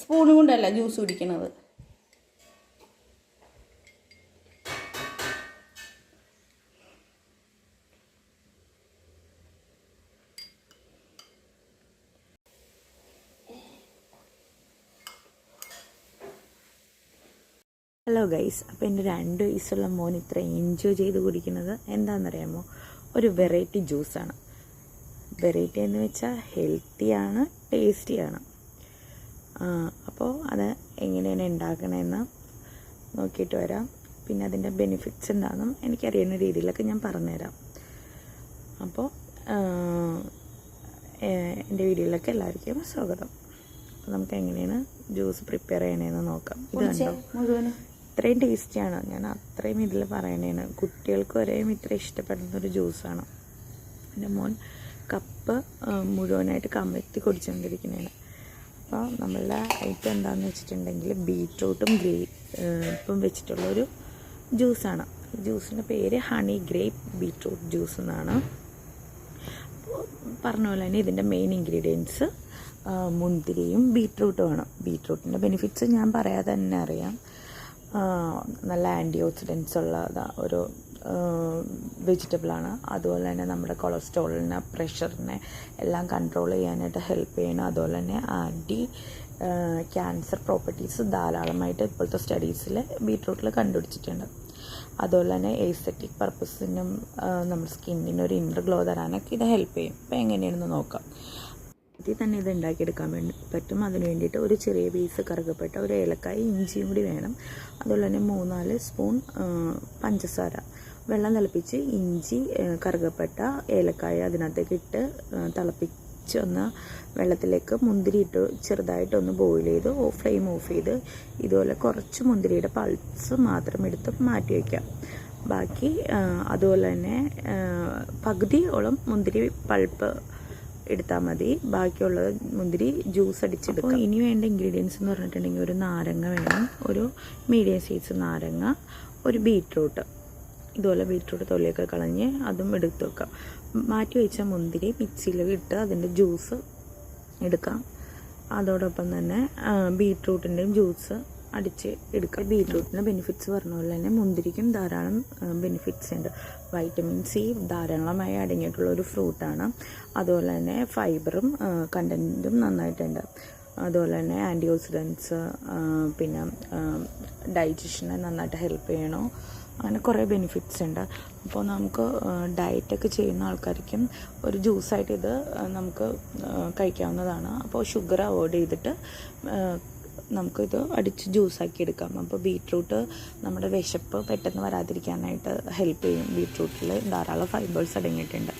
Spoon കൊണ്ടല്ല juice കുടിക്കണത്. Hello guys അപ്പോൾ എന്റെ രണ്ട് വയസ്സുള്ള മോൻ ഇത്ര എൻജോയ് ചെയ്ത് കുടിക്കുന്നത് എന്താണെന്നറിയാമോ? ഒരു വെറൈറ്റി ജ്യൂസാണ് വെറൈറ്റി എന്ന് വെച്ചാൽ ഹെൽത്തിയാണ് ടേസ്റ്റിയാണ് അപ്പോൾ അത് എങ്ങനെയാണ് ഉണ്ടാക്കണമെന്ന് നോക്കിയിട്ട് വരാം. പിന്നെ അതിന്റെ ബെനിഫിറ്റ്സ് എന്താണെന്നും എനിക്കറിയുന്ന രീതിയിലൊക്കെ ഞാൻ പറഞ്ഞുതരാം. അപ്പോൾ എന്റെ വീഡിയോയിലൊക്കെ എല്ലാവർക്കും സ്വാഗതം. അപ്പോൾ നമുക്ക് എങ്ങനെയാണ് ജ്യൂസ് പ്രിപ്പയർ ചെയ്യണതെന്ന് നോക്കാം. ഇത് കണ്ടോ? അത്രയും ടേസ്റ്റിയാണ് ഞാൻ അത്രയും ഇതിൽ പറയണേന് കുട്ടികൾക്ക് വരെയും ഇത്ര ഇഷ്ടപ്പെടുന്ന ഒരു ജ്യൂസാണ് എന്റെ മോൻ കപ്പ് മുഴുവനായിട്ട് കമഴ്ത്തി കുടിച്ചുകൊണ്ടിരിക്കുന്നതാണ് അപ്പോൾ നമ്മളുടെ ഐറ്റം എന്താണെന്ന് വെച്ചിട്ടുണ്ടെങ്കിൽ ബീറ്റ്റൂട്ടും ഗ്രേപ്പും വെച്ചിട്ടുള്ളൊരു ജ്യൂസാണ്. ജ്യൂസിന്റെ പേര് ഹണി ഗ്രേപ്പ് ബീറ്റ്റൂട്ട് ജ്യൂസ് എന്നാണ്. പറഞ്ഞ പോലെ തന്നെ ഇതിന്റെ മെയിൻ ഇൻഗ്രീഡിയൻസ് മുന്തിരിയും ബീറ്റ്റൂട്ടുമാണ് ബീറ്റ്റൂട്ടിന്റെ ബെനിഫിറ്റ്സ് ഞാൻ പറയാതെ തന്നെ അറിയാം. നല്ല ആന്റി ഓക്സിഡൻസ് ഉള്ള ഒരു വെജിറ്റബിളാണ്. അതുപോലെ തന്നെ നമ്മുടെ കൊളസ്ട്രോളിനെ പ്രഷറിനെ എല്ലാം കൺട്രോൾ ചെയ്യാനായിട്ട് ഹെൽപ്പ് ചെയ്യണം അതുപോലെ തന്നെ ആന്റി ക്യാൻസർ പ്രോപ്പർട്ടീസ് ധാരാളമായിട്ട് ഇപ്പോഴത്തെ സ്റ്റഡീസിൽ ബീട്രൂട്ടിൽ കണ്ടുപിടിച്ചിട്ടുണ്ട്. അതുപോലെ തന്നെ എസ്തെറ്റിക് പർപ്പസിനും നമ്മുടെ സ്കിന്നിന് ഒരു ഇന്നർ ഗ്ലോ തരാനൊക്കെ ഇത് ഹെൽപ്പ് ചെയ്യും. അപ്പോൾ എങ്ങനെയാണെന്ന് നോക്കാം. ആദ്യം തന്നെ ഇത് ഉണ്ടാക്കിയെടുക്കാൻ വേണ്ടി പറ്റും. അതിന് വേണ്ടിയിട്ട് ഒരു ചെറിയ പീസ് കറുകപ്പെട്ട ഒരു ഏലക്കായ ഇഞ്ചിയും കൂടി വേണം. അതുപോലെ തന്നെ മൂന്നാൽ സ്പൂൺ പഞ്ചസാര. വെള്ളം തിളപ്പിച്ച് ഇഞ്ചി കറുകപ്പെട്ട ഏലക്കായ അതിനകത്തേക്ക് ഇട്ട് ആ, തിളപ്പിച്ച് ഒന്ന് വെള്ളത്തിലേക്ക് മുന്തിരി ഇട്ട് ചെറുതായിട്ടൊന്ന് ബോയിൽ ചെയ്ത് ഫ്ലെയിം ഓഫ് ചെയ്ത് ഇതുപോലെ കുറച്ച് മുന്തിരിയുടെ പൾസ് മാത്രം എടുത്ത് മാറ്റി വയ്ക്കാം ബാക്കി അതുപോലെ തന്നെ പകുതിയോളം മുന്തിരി പൾപ്പ് എടുത്താൽ മതി. ബാക്കിയുള്ളത് മുന്തിരി ജ്യൂസ് അടിച്ചെടുക്കും. ഇനി വേണ്ട ഇൻഗ്രീഡിയൻസ് എന്ന് പറഞ്ഞിട്ടുണ്ടെങ്കിൽ ഒരു നാരങ്ങ വേണം ഒരു മീഡിയം സൈസ് നാരങ്ങ ഒരു ബീട്രൂട്ട് ഇതുപോലെ ബീറ്റ്റൂട്ട് തൊലിയൊക്കെ കളഞ്ഞ് അതും എടുത്ത് വെക്കാം. മാറ്റി വെച്ച മുന്തിരി മിക്സിയിൽ ഇട്ട് അതിന്റെ ജ്യൂസ് എടുക്കാം. അതോടൊപ്പം തന്നെ ബീറ്റ്റൂട്ടിന്റെയും ജ്യൂസ് അടിച്ച് എടുക്കുക ബീറ്റ്റൂട്ടിന്റെ ബെനിഫിറ്റ്സ് പറഞ്ഞ പോലെ തന്നെ മുന്തിരിക്കും ധാരാളം ബെനിഫിറ്റ്സ് ഉണ്ട്. വൈറ്റമിൻ സി ധാരാളമായി അടങ്ങിയിട്ടുള്ള ഒരു ഫ്രൂട്ടാണ്. അതുപോലെ തന്നെ ഫൈബറും കണ്ടന്റും നന്നായിട്ടുണ്ട്. അതുപോലെ തന്നെ ആന്റി ഓക്സിഡൻസ് പിന്നെ ഡൈജഷനെ നന്നായിട്ട് ഹെൽപ്പ് ചെയ്യണോ? അങ്ങനെ കുറേ ബെനിഫിറ്റ്സ് ഉണ്ട്. അപ്പോൾ നമുക്ക് ഡയറ്റൊക്കെ ചെയ്യുന്ന ആൾക്കാർക്കും ഒരു ജ്യൂസായിട്ട് ഇത് നമുക്ക് കഴിക്കാവുന്നതാണ്. അപ്പോൾ ഷുഗർ അവോയ്ഡ് ചെയ്തിട്ട് നമുക്കിത് അടിച്ച് ജ്യൂസാക്കി എടുക്കാം. അപ്പോൾ ബീട്രൂട്ട് നമ്മുടെ വിശപ്പ് പെട്ടെന്ന് വരാതിരിക്കാനായിട്ട് ഹെൽപ്പ് ചെയ്യും. ബീട്രൂട്ടിൽ ധാരാളം ഫൈബേഴ്സ് അടങ്ങിയിട്ടുണ്ട്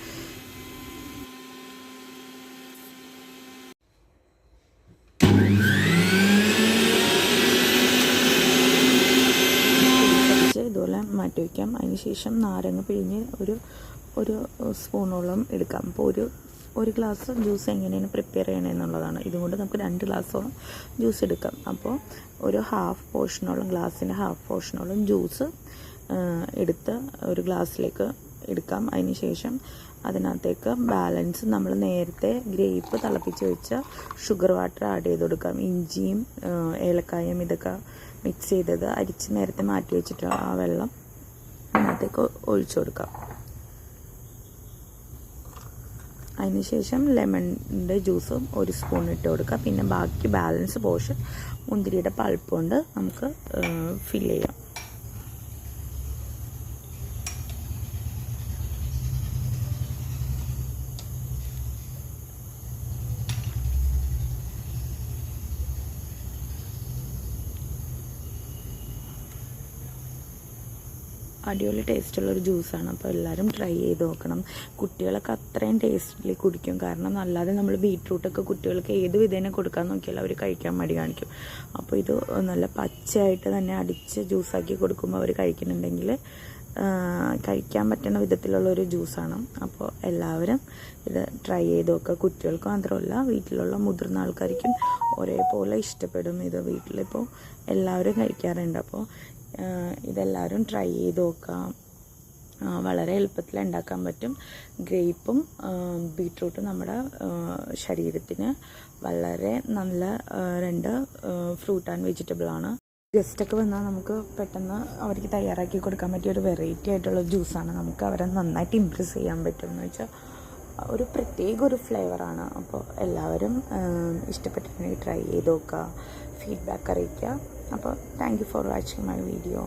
കുറച്ച് ഇതുപോലെ മാറ്റി വയ്ക്കാം. അതിന് ശേഷം നാരങ്ങ പിഴിഞ്ഞ് ഒരു ഒരു സ്പൂണോളം എടുക്കാം. അപ്പോൾ ഒരു ഒരു ഗ്ലാസ് ജ്യൂസ് എങ്ങനെയാണ് പ്രിപ്പയർ ചെയ്യണമെന്നുള്ളതാണ് ഇതുകൊണ്ട് നമുക്ക് രണ്ട് ഗ്ലാസ്സോളം ജ്യൂസ് എടുക്കാം. അപ്പോൾ ഒരു ഹാഫ് പോർഷനോളം ഗ്ലാസ്സിന്റെ ഹാഫ് പോർഷനോളം ജ്യൂസ് എടുത്ത് ഒരു ഗ്ലാസ്സിലേക്ക് എടുക്കാം. അതിന് ശേഷം അതിനകത്തേക്ക് ബാലൻസ് നമ്മൾ നേരത്തെ ഗ്രേപ്പ് തിളപ്പിച്ച് വെച്ച ഷുഗർ വാട്ടർ ആഡ് ചെയ്ത് കൊടുക്കാം. ഇഞ്ചിയും ഏലക്കായും ഇതൊക്കെ മിക്സ് ചെയ്തത് അരിച്ച് നേരത്തെ മാറ്റി വെച്ചിട്ട് ആ വെള്ളം അതിനകത്തേക്ക് ഒഴിച്ചു കൊടുക്കാം. അതിനുശേഷം ലെമണിന്റെ ജ്യൂസും ഒരു സ്പൂൺ ഇട്ട് കൊടുക്കുക പിന്നെ ബാക്കി ബാലൻസ് പോർഷൻ മുന്തിരിയുടെ പൾപ്പ് കൊണ്ട് നമുക്ക് ഫില്ല് ചെയ്യാം. അടിപൊളി ടേസ്റ്റുള്ള ഒരു ജ്യൂസാണ്. അപ്പോൾ എല്ലാവരും ട്രൈ ചെയ്ത് നോക്കണം. കുട്ടികളൊക്കെ അത്രയും ടേസ്റ്റിൽ കുടിക്കും. കാരണം നല്ലാതെ നമ്മൾ ബീട്രൂട്ടൊക്കെ കുട്ടികൾക്ക് ഏത് വിധേന കൊടുക്കാൻ നോക്കിയാലും അവർ കഴിക്കാൻ മടി കാണിക്കും. അപ്പോൾ ഇത് നല്ല പച്ചയായിട്ട് തന്നെ അടിച്ച് ജ്യൂസാക്കി കൊടുക്കുമ്പോൾ അവർ കഴിക്കുന്നുണ്ടെങ്കിൽ കഴിക്കാൻ പറ്റുന്ന വിധത്തിലുള്ള ഒരു ജ്യൂസാണ്. അപ്പോൾ എല്ലാവരും ഇത് ട്രൈ ചെയ്ത് നോക്കുക. കുട്ടികൾക്ക് മാത്രമല്ല വീട്ടിലുള്ള മുതിർന്ന ആൾക്കാർക്കും ഒരേപോലെ ഇഷ്ടപ്പെടും ഇത് വീട്ടിലിപ്പോൾ എല്ലാവരും കഴിക്കാറുണ്ട്. അപ്പോൾ ഇതെല്ലാവരും ട്രൈ ചെയ്ത് നോക്കാം. വളരെ എളുപ്പത്തിൽ ഉണ്ടാക്കാൻ പറ്റും. ഗ്രേപ്പും ബീട്രൂട്ടും നമ്മുടെ ശരീരത്തിന് വളരെ നല്ല രണ്ട് ഫ്രൂട്ട് ആൻഡ് വെജിറ്റബിൾ ആണ്. ഗസ്റ്റൊക്കെ വന്നാൽ നമുക്ക് പെട്ടെന്ന് അവർക്ക് തയ്യാറാക്കി കൊടുക്കാൻ പറ്റിയ ഒരു വെറൈറ്റി ആയിട്ടുള്ള ജ്യൂസാണ് നമുക്ക് അവരെ നന്നായിട്ട് ഇമ്പ്രസ് ചെയ്യാൻ പറ്റും എന്ന് വെച്ചാൽ ഒരു പ്രത്യേക ഒരു ഫ്ലേവറാണ് അപ്പോൾ എല്ലാവരും ഇഷ്ടപ്പെട്ടിട്ടുണ്ടെങ്കിൽ ട്രൈ ചെയ്ത് നോക്കുക. ഫീഡ്ബാക്ക് അറിയിക്കുക. അപ്പോൾ thank you for watching my video